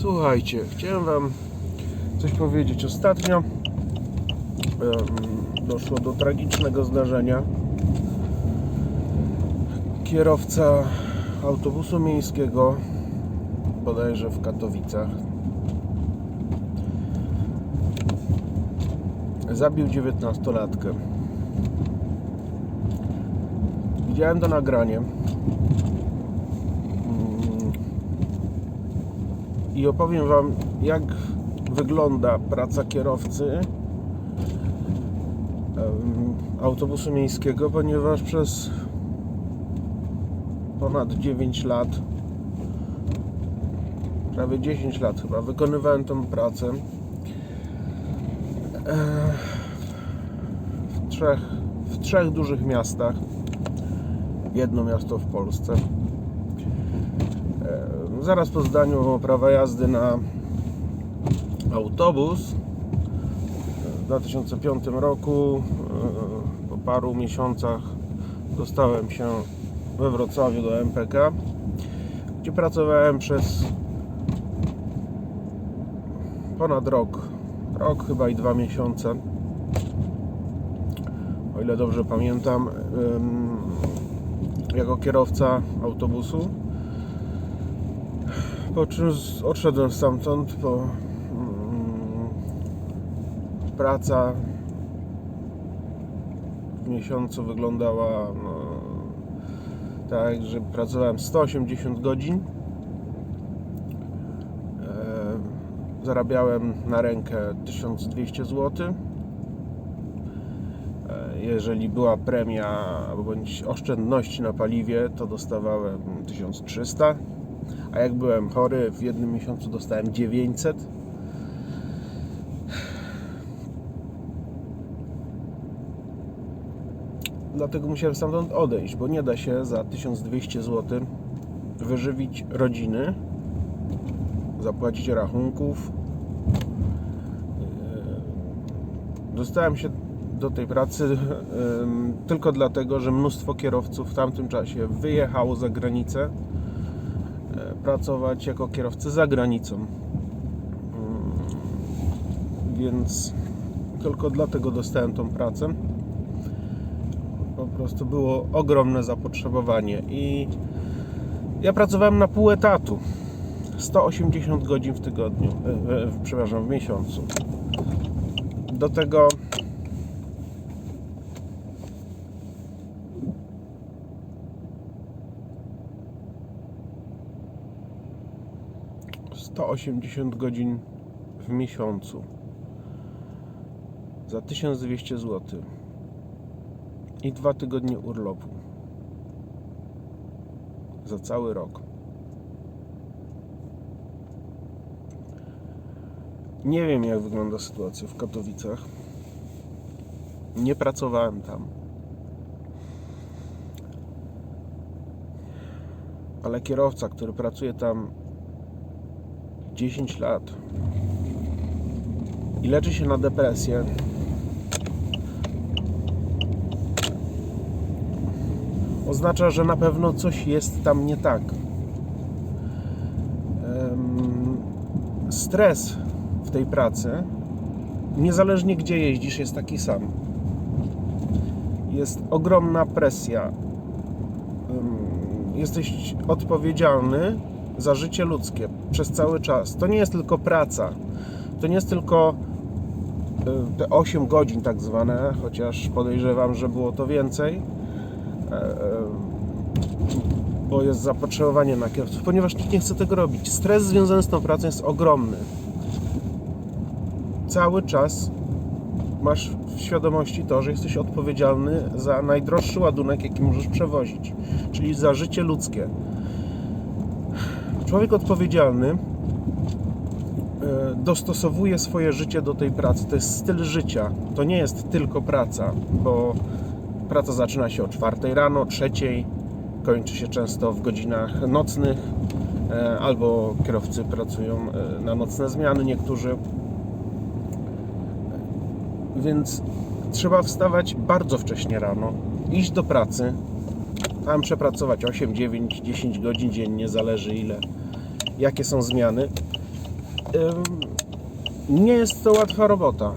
Słuchajcie, chciałem Wam coś powiedzieć. Ostatnio doszło do tragicznego zdarzenia. Kierowca autobusu miejskiego, bodajże w Katowicach, zabił 19-latkę. Widziałem to nagranie. I opowiem Wam, jak wygląda praca kierowcy autobusu miejskiego, ponieważ przez ponad 9 lat, prawie 10 lat chyba, wykonywałem tą pracę. W trzech, w trzech dużych miastach. Jedno miasto w Polsce. Zaraz po zdaniu prawa jazdy na autobus w 2005 roku, e, po paru miesiącach dostałem się we Wrocławiu do MPK, gdzie pracowałem przez ponad rok. Rok chyba i dwa miesiące. O ile dobrze pamiętam, jako kierowca autobusu. Po czym odszedłem stamtąd, bo mm, praca w miesiącu wyglądała no, tak, że pracowałem 180 godzin. E, Zarabiałem na rękę 1200 zł. E, Jeżeli była premia bądź oszczędności na paliwie, to dostawałem 1300. A jak byłem chory, w jednym miesiącu dostałem 900. Dlatego musiałem stamtąd odejść, bo nie da się za 1200 zł wyżywić rodziny, zapłacić rachunków. Yy, Dostałem się do tej pracy ym, tylko dlatego, że mnóstwo kierowców w tamtym czasie wyjechało za granicę pracować jako kierowcy za granicą. Ym, Więc tylko dlatego dostałem tą pracę. Po prostu było ogromne zapotrzebowanie i ja pracowałem na pół etatu. 180 godzin w tygodniu e, e, przepraszam, w miesiącu. Do tego Sto osiemdziesiąt godzin w miesiącu za 1200 zł i dwa tygodnie urlopu za cały rok. Nie wiem, jak wygląda sytuacja w Katowicach. Nie pracowałem tam. Ale kierowca, który pracuje tam 10 lat i leczy się na depresję, oznacza, że na pewno coś jest tam nie tak. Stres w tej pracy, niezależnie gdzie jeździsz, jest taki sam. Jest ogromna presja. Jesteś odpowiedzialny za życie ludzkie przez cały czas. To nie jest tylko praca. To nie jest tylko e, te 8 godzin tak zwane, chociaż podejrzewam, że było to więcej e, e, bo jest zapotrzebowanie na kierowców, ponieważ nikt nie chce tego robić. Stres związany z tą pracą jest ogromny. Cały czas masz w świadomości to, że jesteś odpowiedzialny za najdroższy ładunek, jaki możesz przewozić, czyli za życie ludzkie. Człowiek odpowiedzialny e, dostosowuje swoje życie do tej pracy. To jest styl życia. To nie jest tylko praca, bo praca zaczyna się o 4 rano, 3, kończy się często w godzinach nocnych, e, albo kierowcy pracują e, na nocne zmiany, niektórzy. Więc trzeba wstawać bardzo wcześnie rano, iść do pracy, tam przepracować 8, 9, 10 godzin dziennie, zależy ile, jakie są zmiany. nie jest to łatwa robota.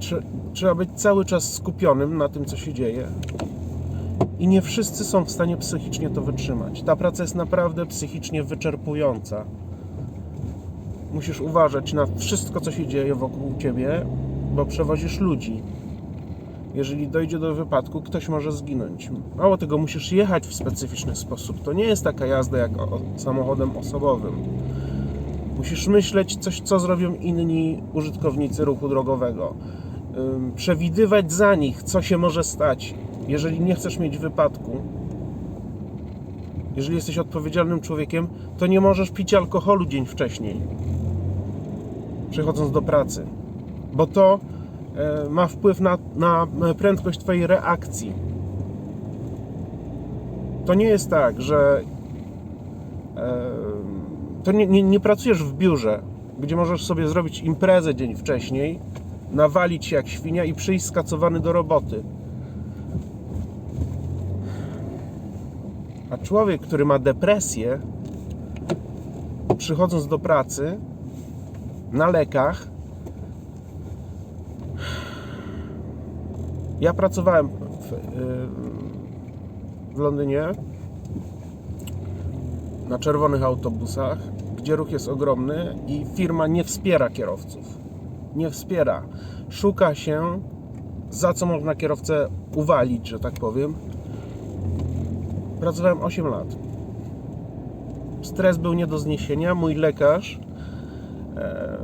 Trze- Trzeba być cały czas skupionym na tym, co się dzieje. I nie wszyscy są w stanie psychicznie to wytrzymać. Ta praca jest naprawdę psychicznie wyczerpująca. Musisz uważać na wszystko, co się dzieje wokół ciebie, bo przewozisz ludzi. Jeżeli dojdzie do wypadku, ktoś może zginąć. Mało tego, musisz jechać w specyficzny sposób. To nie jest taka jazda jak samochodem osobowym. Musisz myśleć coś, co zrobią inni użytkownicy ruchu drogowego. Przewidywać za nich, co się może stać, jeżeli nie chcesz mieć wypadku. Jeżeli jesteś odpowiedzialnym człowiekiem, to nie możesz pić alkoholu dzień wcześniej, przechodząc do pracy, bo to ma wpływ na, na prędkość Twojej reakcji. To nie jest tak, że e, to nie, nie, nie pracujesz w biurze, gdzie możesz sobie zrobić imprezę dzień wcześniej, nawalić się jak świnia i przyjść skacowany do roboty. A człowiek, który ma depresję, przychodząc do pracy na lekach, ja pracowałem w, yy, w Londynie na czerwonych autobusach, gdzie ruch jest ogromny i firma nie wspiera kierowców. Nie wspiera. Szuka się, za co można kierowcę uwalić, że tak powiem. Pracowałem 8 lat. Stres był nie do zniesienia. Mój lekarz e,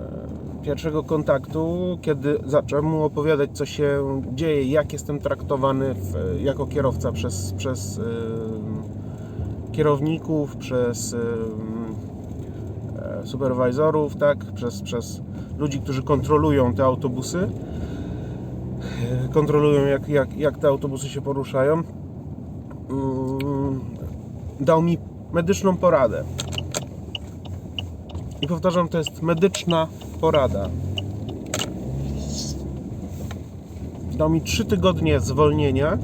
pierwszego kontaktu, kiedy zacząłem mu opowiadać, co się dzieje, jak jestem traktowany w, jako kierowca przez, przez e, kierowników, przez superwajzorów, tak, przez, przez ludzi, którzy kontrolują te autobusy, kontrolują jak, jak, jak te autobusy się poruszają, mm, dał mi medyczną poradę. I powtarzam, to jest medyczna porada. Dał mi 3 tygodnie zwolnienia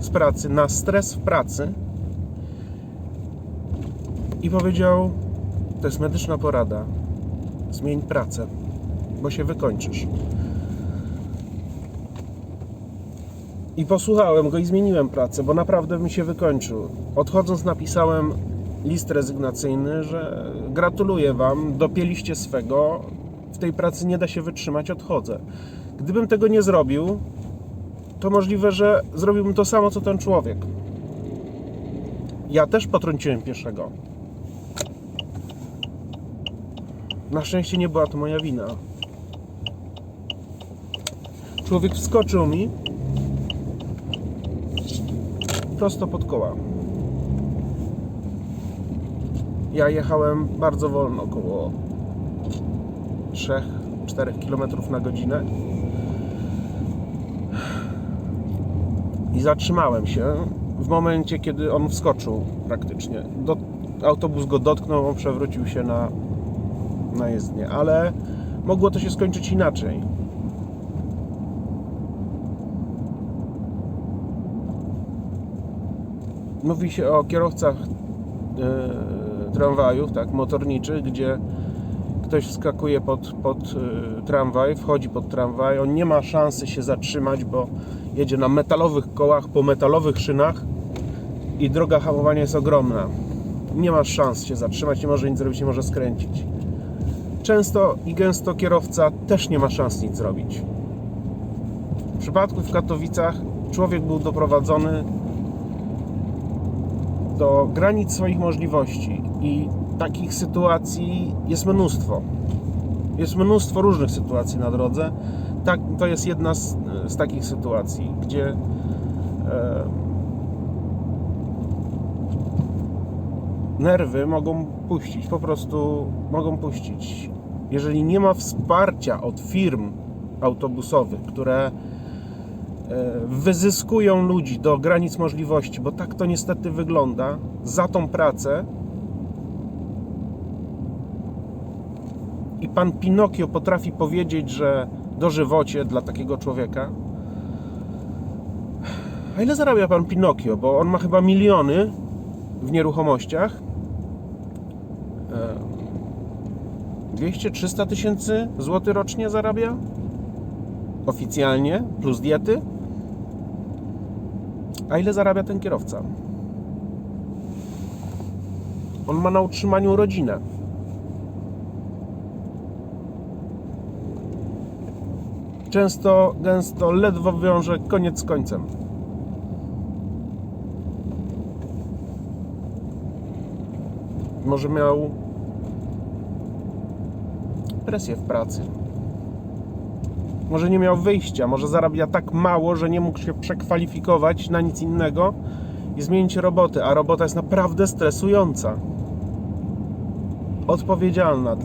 z pracy na stres w pracy i powiedział: To jest medyczna porada. Zmień pracę, bo się wykończysz. I posłuchałem go i zmieniłem pracę, bo naprawdę mi się wykończył. Odchodząc napisałem list rezygnacyjny, że gratuluję Wam, dopięliście swego, w tej pracy nie da się wytrzymać, odchodzę. Gdybym tego nie zrobił, to możliwe, że zrobiłbym to samo, co ten człowiek. Ja też potrąciłem pieszego. Na szczęście nie była to moja wina. Człowiek wskoczył mi prosto pod koła. Ja jechałem bardzo wolno, około 3-4 km na godzinę. I zatrzymałem się w momencie, kiedy on wskoczył praktycznie. Do, autobus go dotknął, on przewrócił się na, na jezdnię, ale mogło to się skończyć inaczej. Mówi się o kierowcach e, tramwajów, tak, motorniczych, gdzie ktoś wskakuje pod, pod e, tramwaj, wchodzi pod tramwaj, on nie ma szansy się zatrzymać, bo jedzie na metalowych kołach, po metalowych szynach i droga hamowania jest ogromna. Nie ma szans się zatrzymać, nie może nic zrobić, nie może skręcić. Często i gęsto kierowca też nie ma szans nic zrobić. W przypadku w Katowicach człowiek był doprowadzony do granic swoich możliwości i takich sytuacji jest mnóstwo. Jest mnóstwo różnych sytuacji na drodze. Tak, to jest jedna z, z takich sytuacji, gdzie e, nerwy mogą puścić, po prostu mogą puścić. Jeżeli nie ma wsparcia od firm autobusowych, które e, wyzyskują ludzi do granic możliwości, bo tak to niestety wygląda, za tą pracę pan Pinokio potrafi powiedzieć, że dożywocie dla takiego człowieka. A ile zarabia pan Pinokio? Bo on ma chyba miliony w nieruchomościach. E, 200-300 tysięcy złotych rocznie zarabia? Oficjalnie, plus diety? A ile zarabia ten kierowca? On ma na utrzymaniu rodzinę. Często, gęsto, ledwo wiąże koniec z końcem. Może miał presję w pracy. Może nie miał wyjścia, może zarabia tak mało, że nie mógł się przekwalifikować na nic innego i zmienić roboty, a robota jest naprawdę stresująca. Odpowiedzialna.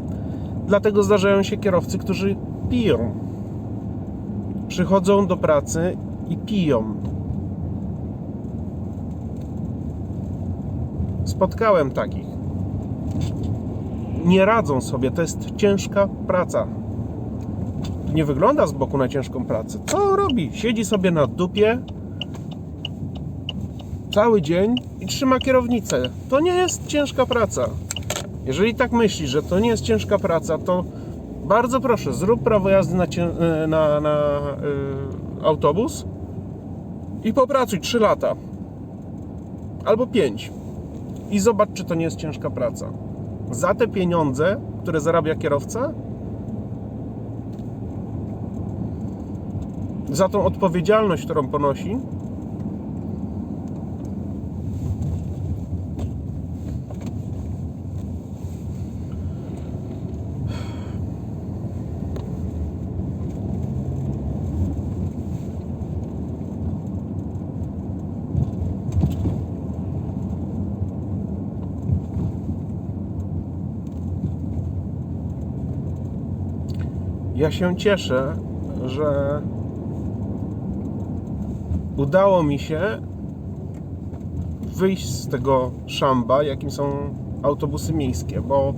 Dlatego zdarzają się kierowcy, którzy piją. Przychodzą do pracy i piją. Spotkałem takich. Nie radzą sobie, to jest ciężka praca nie wygląda z boku na ciężką pracę. Co robi? Siedzi sobie na dupie cały dzień i trzyma kierownicę. To nie jest ciężka praca. Jeżeli tak myślisz, że to nie jest ciężka praca, to bardzo proszę, zrób prawo jazdy na, cię, na, na y, autobus i popracuj 3 lata albo 5 i zobacz, czy to nie jest ciężka praca. Za te pieniądze, które zarabia kierowca, za tą odpowiedzialność, którą ponosi, ja się cieszę, że udało mi się wyjść z tego szamba, jakim są autobusy miejskie, bo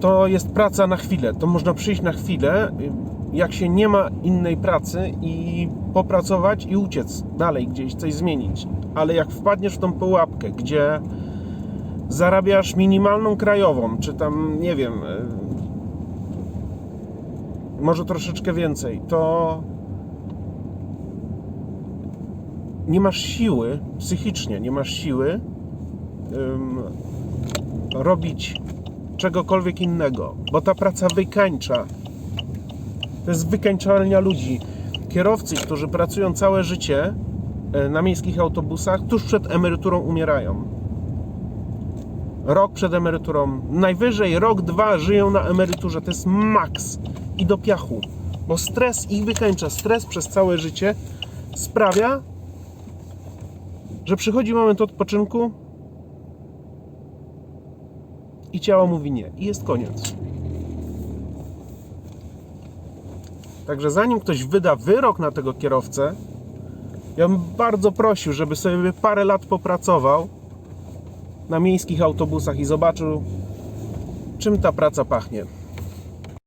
to jest praca na chwilę. To można przyjść na chwilę, jak się nie ma innej pracy i popracować i uciec dalej gdzieś, coś zmienić. Ale jak wpadniesz w tą pułapkę, gdzie zarabiasz minimalną krajową, czy tam, nie wiem, może troszeczkę więcej, to nie masz siły psychicznie, nie masz siły ym, robić czegokolwiek innego, bo ta praca wykańcza. To jest wykańczalnia ludzi. Kierowcy, którzy pracują całe życie e, na miejskich autobusach, tuż przed emeryturą umierają. Rok przed emeryturą, najwyżej rok, dwa żyją na emeryturze. To jest maks i do piachu, bo stres ich wykańcza. Stres przez całe życie sprawia, że przychodzi moment odpoczynku i ciało mówi nie. I jest koniec. Także zanim ktoś wyda wyrok na tego kierowcę, ja bym bardzo prosił, żeby sobie parę lat popracował na miejskich autobusach i zobaczył, czym ta praca pachnie.